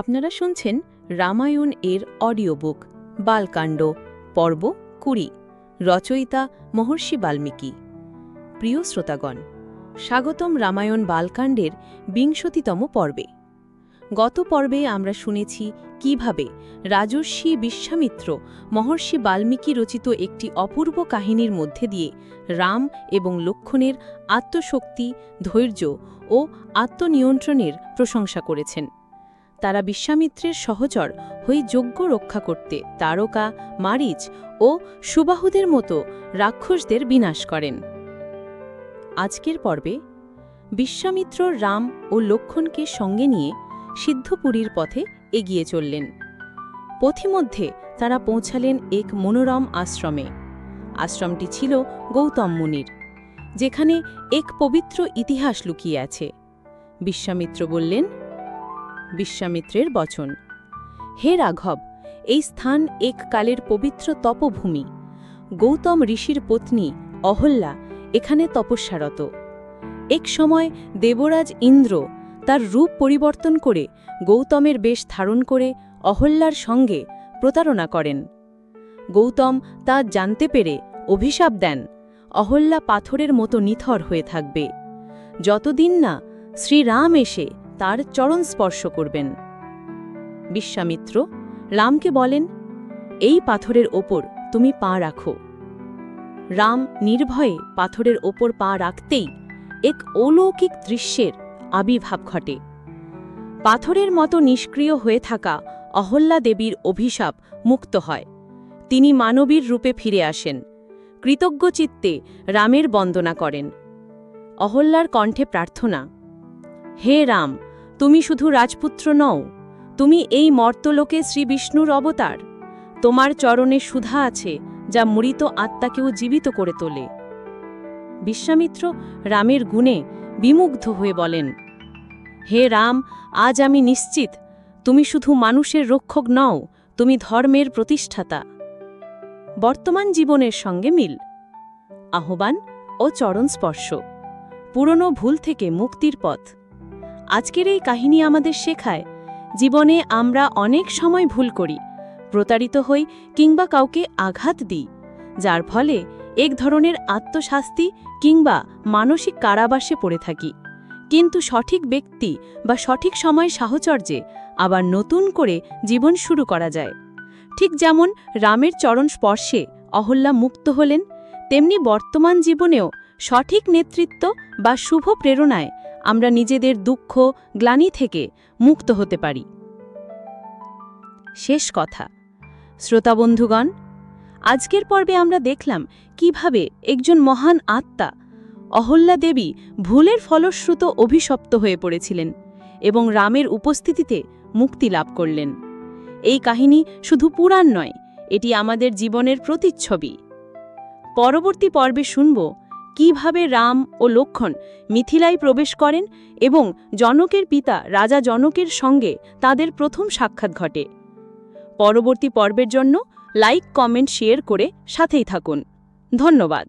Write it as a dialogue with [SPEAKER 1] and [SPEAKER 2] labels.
[SPEAKER 1] আপনারা শুনছেন রামায়ণ এর অডিও বুক বালকাণ্ড, পর্ব কুড়ি, রচয়িতা মহর্ষি বাল্মীকি। প্রিয় শ্রোতাগণ, স্বাগতম রামায়ণ বালকাণ্ডের বিংশতিতম পর্বে। গত পর্বে আমরা শুনেছি কীভাবে রাজর্ষি বিশ্বামিত্র মহর্ষি বাল্মীকি রচিত একটি অপূর্ব কাহিনীর মধ্যে দিয়ে রাম এবং লক্ষণের আত্মশক্তি, ধৈর্য ও আত্মনিয়ন্ত্রণের প্রশংসা করেছেন। তারা বিশ্বামিত্রের সহচর হয়ে যজ্ঞ রক্ষা করতে তারকা, মারিচ ও সুবাহুদের মতো রাক্ষসদের বিনাশ করেন। আজকের পর্বে বিশ্বামিত্র রাম ও লক্ষণকে সঙ্গে নিয়ে সিদ্ধপুরীর পথে এগিয়ে চললেন। পথিমধ্যে তারা পৌঁছালেন এক মনোরম আশ্রমে। আশ্রমটি ছিল গৌতম মুনির, যেখানে এক পবিত্র ইতিহাস লুকিয়ে আছে। বিশ্বামিত্র বললেন বিশ্বামিত্রের বচন। হে রাঘব, এই স্থান এক কালের পবিত্র তপভূমি। গৌতম ঋষির পত্নী অহল্যা এখানে তপস্যারত। এক সময় দেবরাজ ইন্দ্র তার রূপ পরিবর্তন করে গৌতমের বেশ ধারণ করে অহল্যার সঙ্গে প্রতারণা করেন। গৌতম তা জানতে পেরে অভিশাপ দেন, অহল্যা পাথরের মতো নিথর হয়ে থাকবে। যতদিন না শ্রীরাম এসে তার চরণ স্পর্শ করবেন। বিশ্বামিত্র রামকে বলেন, এই পাথরের ওপর তুমি পা রাখো। রাম নির্ভয়ে পাথরের ওপর পা রাখতেই এক অলৌকিক দৃশ্যের আবির্ভাব ঘটে। পাথরের মতো নিষ্ক্রিয় হয়ে থাকা অহল্যা দেবীর অভিশাপ মুক্ত হয়। তিনি মানবীর রূপে ফিরে আসেন। কৃতজ্ঞ চিত্তে রামের বন্দনা করেন। অহল্যার কণ্ঠে প্রার্থনা, হে রাম তুমি শুধু রাজপুত্র নও, তুমি এই মর্তলোকে শ্রীবিষ্ণুর অবতার। তোমার চরণে সুধা আছে, যা মৃত আত্মাকেও জীবিত করে তোলে। বিশ্বামিত্র রামের গুণে বিমুগ্ধ হয়ে বলেন, হে রাম, আজ আমি নিশ্চিত, তুমি শুধু মানুষের রক্ষক নও, তুমি ধর্মের প্রতিষ্ঠাতা। বর্তমান জীবনের সঙ্গে মিল, আহ্বান ও চরণ স্পর্শ, পুরনো ভুল থেকে মুক্তির পথ। আজকের এই কাহিনী আমাদের শেখায়, জীবনে আমরা অনেক সময় ভুল করি, প্রতারিত হই কিংবা কাউকে আঘাত দিই, যার ফলে এক ধরনের আত্মশাস্তি কিংবা মানসিক কারাবাসে পড়ে থাকি। কিন্তু সঠিক ব্যক্তি বা সঠিক সময় সাহচর্যে আবার নতুন করে জীবন শুরু করা যায়। ঠিক যেমন রামের চরণ স্পর্শে অহল্যা মুক্ত হলেন, তেমনি বর্তমান জীবনেও সঠিক নেতৃত্ব বা শুভ প্রেরণায় আমরা নিজেদের দুঃখ, গ্লানি থেকে মুক্ত হতে পারি। শেষ কথা। শ্রোতাবন্ধুগণ আজকের পর্বে আমরা দেখলাম কীভাবে একজন মহান আত্মা অহল্যা দেবী ভুলের ফলশ্রুত অভিশপ্ত হয়ে পড়েছিলেন এবং রামের উপস্থিতিতে মুক্তি লাভ করলেন। এই কাহিনী শুধু পুরাণ নয়, এটি আমাদের জীবনের প্রতিচ্ছবি। পরবর্তী পর্বে শুনব কীভাবে রাম ও লক্ষণ মিথিলায় প্রবেশ করেন এবং জনকের পিতা রাজা জনকের সঙ্গে তাদের প্রথম সাক্ষাৎ ঘটে। পরবর্তী পর্বের জন্য লাইক কমেন্ট শেয়ার করে সাথেই থাকুন। ধন্যবাদ।